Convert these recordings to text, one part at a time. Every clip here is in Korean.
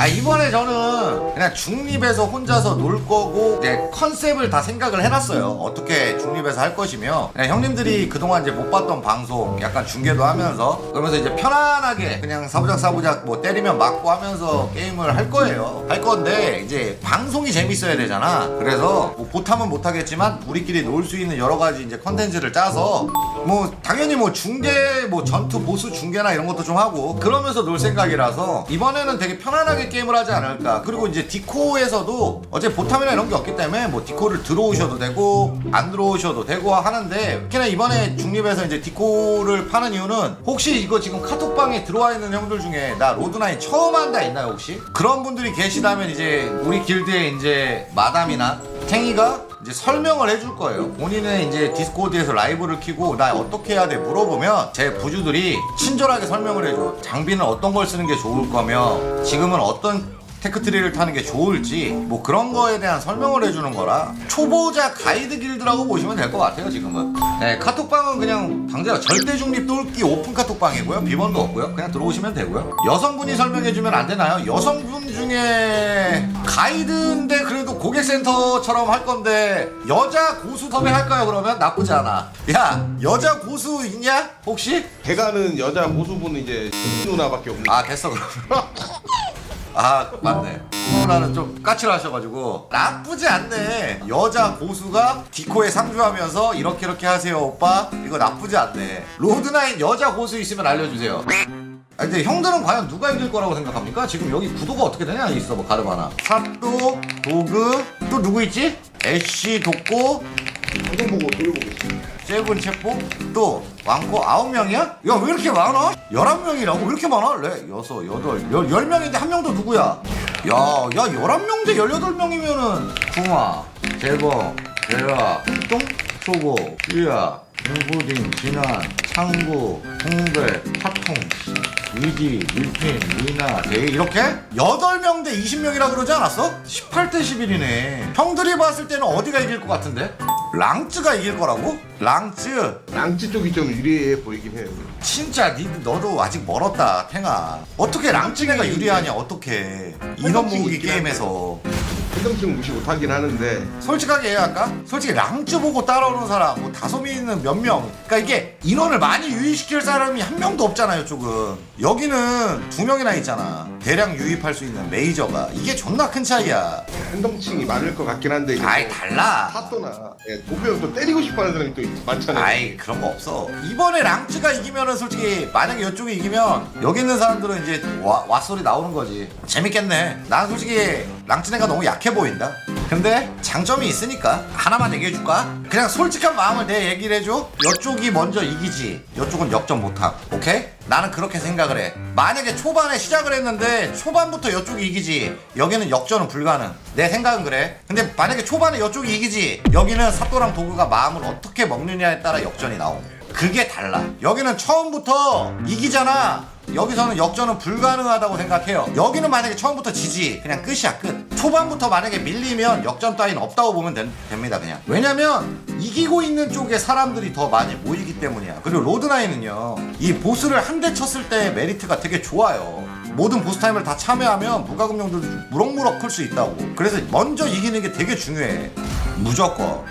아 이번에 저는 그냥 중립에서 혼자서 놀 거고 이제 컨셉을 다 생각을 해놨어요. 어떻게 중립에서 할 것이며. 그냥 형님들이 그동안 이제 못 봤던 방송 약간 중계도 하면서 그러면서 이제 편안하게 그냥 사부작 사부작 뭐 때리면 맞고 하면서 게임을 할 거예요. 할 건데 이제 방송이 재밌어야 되잖아. 그래서 뭐 못하면 못하겠지만 우리끼리 놀 수 있는 여러 가지 이제 컨텐츠를 짜서 뭐 당연히 뭐 중계 뭐 전투 보스 중계나 이런 것도 좀 하고 그러면서 놀 생각이라서 이번에는 되게 편안하게 게임을 하지 않을까. 그리고 이제 디코에서도 어제 보탐이나 이런 게 없기 때문에 뭐 디코를 들어오셔도 되고 안 들어오셔도 되고 하는데 특히나 이번에 중립에서 이제 디코를 파는 이유는 혹시 이거 지금 카톡방에 들어와 있는 형들 중에 나 로드나인 처음 한다 있나요 혹시? 그런 분들이 계시다면 이제 우리 길드에 이제 마담이나 탱이가 이제 설명을 해줄 거예요. 본인은 이제 디스코드에서 라이브를 키고 나 어떻게 해야 돼 물어보면 제 부주들이 친절하게 설명을 해줘. 장비는 어떤 걸 쓰는 게 좋을 거며 지금은 어떤 테크트리를 타는 게 좋을지 뭐 그런 거에 대한 설명을 해주는 거라 초보자 가이드 길드라고 보시면 될 것 같아요 지금은 네 카톡방은 그냥 당장 절대 중립 똘끼 오픈 카톡방이고요 비번도 없고요 그냥 들어오시면 되고요 여성분이 설명해주면 안 되나요? 여성분 중에 가이드인데 그래도 고객센터처럼 할 건데 여자 고수 섭외 할까요 그러면? 나쁘지 않아 야 여자 고수 있냐 혹시? 제가는 여자 고수분은 이제 누나밖에 없는. 아 됐어 그러면 아 맞네. 누나는 좀 까칠하셔가지고. 나쁘지 않네. 여자 고수가 디코에 상주하면서 이렇게 이렇게 하세요 오빠. 이거 나쁘지 않네. 로드나인 여자 고수 있으면 알려주세요. 아 근데 형들은 과연 누가 이길 거라고 생각합니까? 지금 여기 구도가 어떻게 되냐 있어 뭐 가르바나. 삿도 도그 또 누구 있지? 애쉬 독고. 방송 보고 돌려보겠습니다. 세븐 체포 또 왕코 아홉 명이야? 야 왜 이렇게 많아? 열한 명이라고 왜 이렇게 많아? 네 여섯 여덟 열, 열 명인데 한 명도 누구야? 야야 열한 명 대 열여덟 명이면은 구마 재범 대라 똥 초보 유야 윤고딩 진한 창구 홍배 파통 위디 밀핀 리나 대희 이렇게? 8명 대 20명이라 그러지 않았어? 18대 11이네 형들이 봤을 때는 어디가 이길 것 같은데? 랑쯔가 이길 거라고? 랑쯔. 랑치 쪽이 좀 유리해 보이긴 해요. 진짜 니 너도 아직 멀었다 탱아. 어떻게 랑쯔가 유리하냐 어떻게? 인원 모으기 게임에서 한정층 무시 못하긴 하는데. 솔직하게 얘기할까? 솔직히 랑쯔 보고 따라오는 사람 뭐 다솜이는 몇 명. 그러니까 이게 인원을 많이 유입시킬 사람이 한 명도 없잖아요 쪽은 여기는 두 명이나 있잖아. 대량 유입할 수 있는 메이저가. 이게 존나 큰 차이야. 한정층이 많을 것 같긴 한데 이제 아이 또 달라. 사또나 예, 도쿄형 또 때리고 싶어하는 사람이 또 많잖아요. 아이 그런 거 없어. 이번에 랑츠가 이기면은 솔직히 만약에 이쪽이 이기면 여기 있는 사람들은 이제 와, 왓소리 나오는 거지. 재밌겠네. 난 솔직히 랑츠네가 너무 약해 보인다. 근데 장점이 있으니까 하나만 얘기해 줄까? 그냥 솔직한 마음을 내 얘기를 해줘. 이쪽이 먼저 이기지. 이쪽은 역전 못함. 오케이? 나는 그렇게 생각을 해. 만약에 초반에 시작을 했는데 초반부터 이쪽이 이기지. 여기는 역전은 불가능. 내 생각은 그래. 근데 만약에 초반에 이쪽이 이기지. 여기는 사또랑 도구가 마음을 어떻게 먹느냐에 따라 역전이 나옴. 그게 달라. 여기는 처음부터 이기잖아 여기서는 역전은 불가능하다고 생각해요. 여기는 만약에 처음부터 지지 그냥 끝이야 끝. 초반부터 만약에 밀리면 역전 따위는 없다고 보면 된- 됩니다 그냥. 왜냐면 이기고 있는 쪽에 사람들이 더 많이 모이기 때문이야. 그리고 로드나인은요 이 보스를 한 대 쳤을 때 메리트가 되게 좋아요. 모든 보스 타임을 다 참여하면 무과금용들도 무럭무럭 클 수 있다고. 그래서 먼저 이기는 게 되게 중요해. 무조건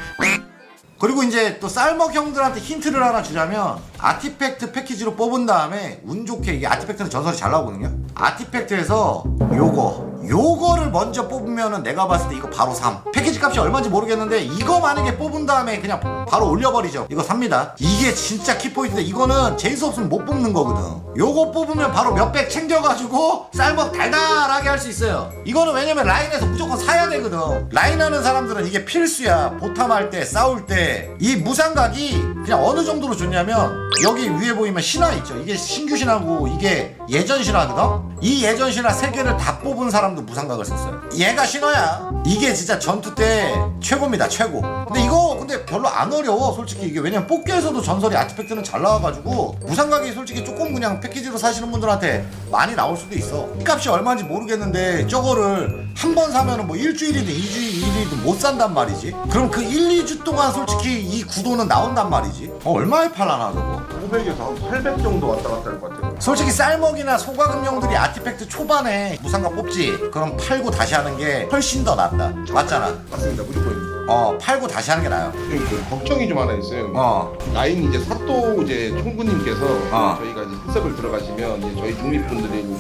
그리고 이제 또 쌀먹 형들한테 힌트를 하나 주자면 아티팩트 패키지로 뽑은 다음에 운 좋게 이게 아티팩트는 전설이 잘 나오거든요. 아티팩트에서 요거 요거를 먼저 뽑으면은 내가 봤을 때 이거 바로 3 패키지 값이 얼마인지 모르겠는데 이거 만약에 뽑은 다음에 그냥 바로 올려버리죠. 이거 삽니다. 이게 진짜 키포인트인데 이거는 제이스 없으면 못 뽑는 거거든. 요거 뽑으면 바로 몇백 챙겨가지고 쌀먹 달달하게 할 수 있어요. 이거는 왜냐면 라인에서 무조건 사야 되거든. 라인 하는 사람들은 이게 필수야. 보탐할 때 싸울 때. 이 무상각이 그냥 어느 정도로 좋냐면 여기 위에 보이면 신화 있죠. 이게 신규 신화고 이게 예전 신화거든? 이 예전 신화 세 개를 다 뽑은 사람 도 무상각을 썼어요. 얘가 신화야 이게 진짜 전투 때 최고입니다 최고. 근데 이거 근데 별로 안 어려워 솔직히 이게. 왜냐면 뽑기에서도 전설이 아티팩트는 잘 나와가지고 무상각이 솔직히 조금 그냥 패키지로 사시는 분들한테 많이 나올 수도 있어. 값이 얼마인지 모르겠는데 저거를 한 번 사면은 뭐 일주일이든 이주일이든 못 산단 말이지. 그럼 그 1, 2주 동안 솔직히 이 구도는 나온단 말이지. 어, 얼마에 팔라나 저거? 500에서 한800 정도 왔다 갔다 할 것 같아요. 솔직히 쌀먹이나 소가금용들이 아티팩트 초반에 무상가 뽑지. 그럼 팔고 다시 하는 게 훨씬 더 낫다. 맞잖아. 맞습니다. 무조건입니다 어 팔고 다시 하는 게 나아요 형님, 그 걱정이 좀 하나 있어요. 어 라인 이제 사또 이제 총구님께서 어. 저희가 이제 해석을 들어가시면 이제 저희 중립분들이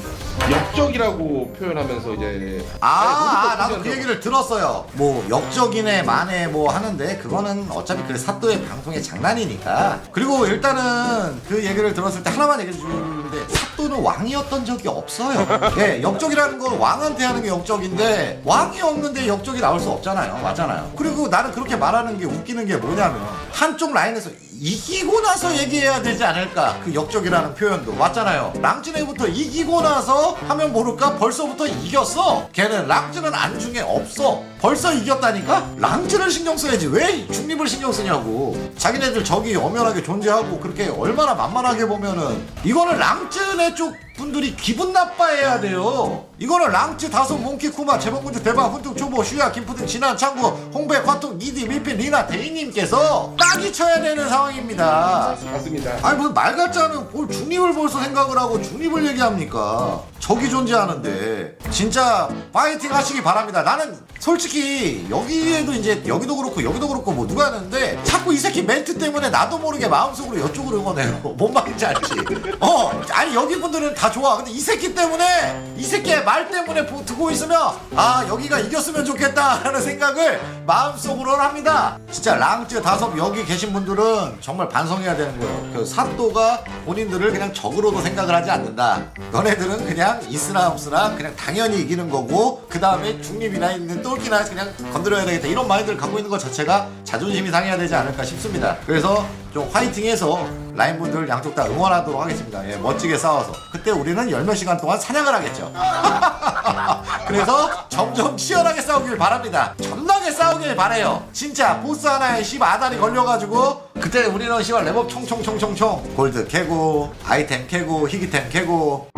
역적이라고 표현하면서 이제 아, 아, 네, 나도 그 얘기를 들었어요. 뭐 역적이네 만에 뭐 하는데 그거는 어차피 그 사또의 방송의 장난이니까. 그리고 일단은 그 얘기를 들었을 때 하나만 얘기해 주는데 사또는 왕이었던 적이 없어요. 예, 역적이라는 건 왕한테 하는 게 역적인데 왕이 없는데 역적이 나올 수 없잖아요. 맞잖아요. 그리고 나는 그렇게 말하는 게 웃기는 게 뭐냐면 한쪽 라인에서 이기고 나서 얘기해야 되지 않을까. 그 역적이라는 표현도. 맞잖아요. 랑진에부터 이기고 나서 하면 모를까? 벌써부터 이겼어. 걔는 랑진은 안중에 없어. 벌써 이겼다니까? 랑진을 신경 써야지. 왜 중립을 신경 쓰냐고. 자기네들 적이 엄연하게 존재하고 그렇게 얼마나 만만하게 보면은 이거는 랑진의 쪽 분들이 기분 나빠해야 돼요. 이거는 랑츠 다섯 몽키 쿠마 재봉군주 대박 훈tuk 초보 슈야 김푸딩 진한 창구 홍배 과통 니디 밀핀 리나 대인님께서 딱이 쳐야 되는 상황입니다. 맞습니다. 아니 무슨 말 같지 않은 뭘 중립을 벌써 생각을 하고 중립을 얘기합니까 적이 존재하는데 진짜 파이팅 하시기 바랍니다. 나는 솔직히 여기에도 이제 여기도 그렇고 여기도 그렇고 뭐 누가 하는데 자꾸 이 새끼 멘트 때문에 나도 모르게 마음속으로 이쪽으로 응원해요. 뭔 말인지 알지? 어 아니 여기 분들은 다 좋아. 근데 이 새끼 때문에 이 새끼의 말 때문에 보- 듣고 있으면 아 여기가 이겼으면 좋겠다라는 생각을 마음속으로는 합니다. 진짜 랑쯔 다섯 여기 계신 분들은 정말 반성해야 되는 거예요. 그 사또가 본인들을 그냥 적으로도 생각을 하지 않는다. 너네들은 그냥 있으나 없으나 그냥 당연히 이기는 거고 그 다음에 중립이나 있는 똘끼나 그냥 건드려야 되겠다 이런 마인드를 갖고 있는 것 자체가 자존심이 상해야 되지 않을까 싶습니다. 그래서 좀 화이팅해서 라인분들 양쪽 다 응원하도록 하겠습니다. 예, 멋지게 싸워서. 그때 우리는 열몇 시간 동안 사냥을 하겠죠. 그래서 점점 치열하게 싸우길 바랍니다. 존나게 싸우길 바래요. 진짜 보스 하나에 씨 아다리 걸려가지고 그때 우리는 씨발 레벨 총총총총총. 골드 캐고 아이템 캐고 희귀템 캐고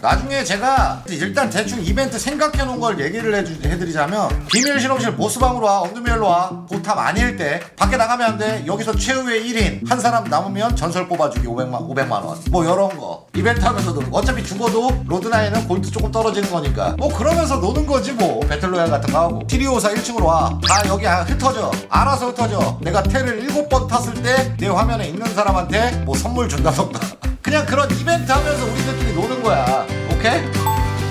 나중에 제가 일단 대충 이벤트 생각해 놓은 걸 얘기를 해주, 해드리자면 비밀 실험실 보스방으로 와 엄두멜로 와 보탑 아닐 때 밖에 나가면 안 돼. 여기서 최후의 1인. 한 사람 남으면 전설 뽑아주기 500만 500만 원뭐 이런 거. 이벤트 하면서 노는 거. 어차피 죽어도 로드나인은 골드 조금 떨어지는 거니까. 뭐 그러면서 노는 거지 뭐. 배틀로얄 같은 거 하고. 티리오사 1층으로 와다 여기 아, 흩어져. 알아서 흩어져. 내가 테를 7번 tas을 때 내 화면에 있는 사람한테 뭐 선물 준다던가 그냥 그런 이벤트 하면서 우리들끼리 노는 거야. 오케이?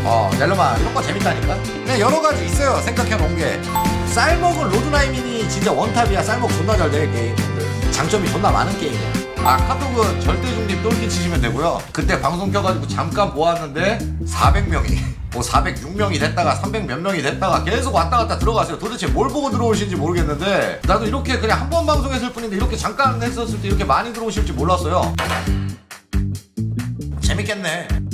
어, 넬로마 이런 거 재밌다니까. 그냥 여러 가지 있어요. 생각해 놓은 게. 쌀먹은 로드나이민이 진짜 원탑이야. 쌀먹 존나 잘 돼, 게임들. 장점이 존나 많은 게임이야. 아, 카톡은 절대 중립 똘끼 치시면 되고요. 그때 방송 켜가지고 잠깐 보았는데 400명이 뭐 406명이 됐다가 300 몇 명이 됐다가 계속 왔다 갔다 들어가세요. 도대체 뭘 보고 들어오신지 모르겠는데 나도 이렇게 그냥 한 번 방송했을 뿐인데 이렇게 잠깐 했었을 때 이렇게 많이 들어오실지 몰랐어요. 재밌겠네.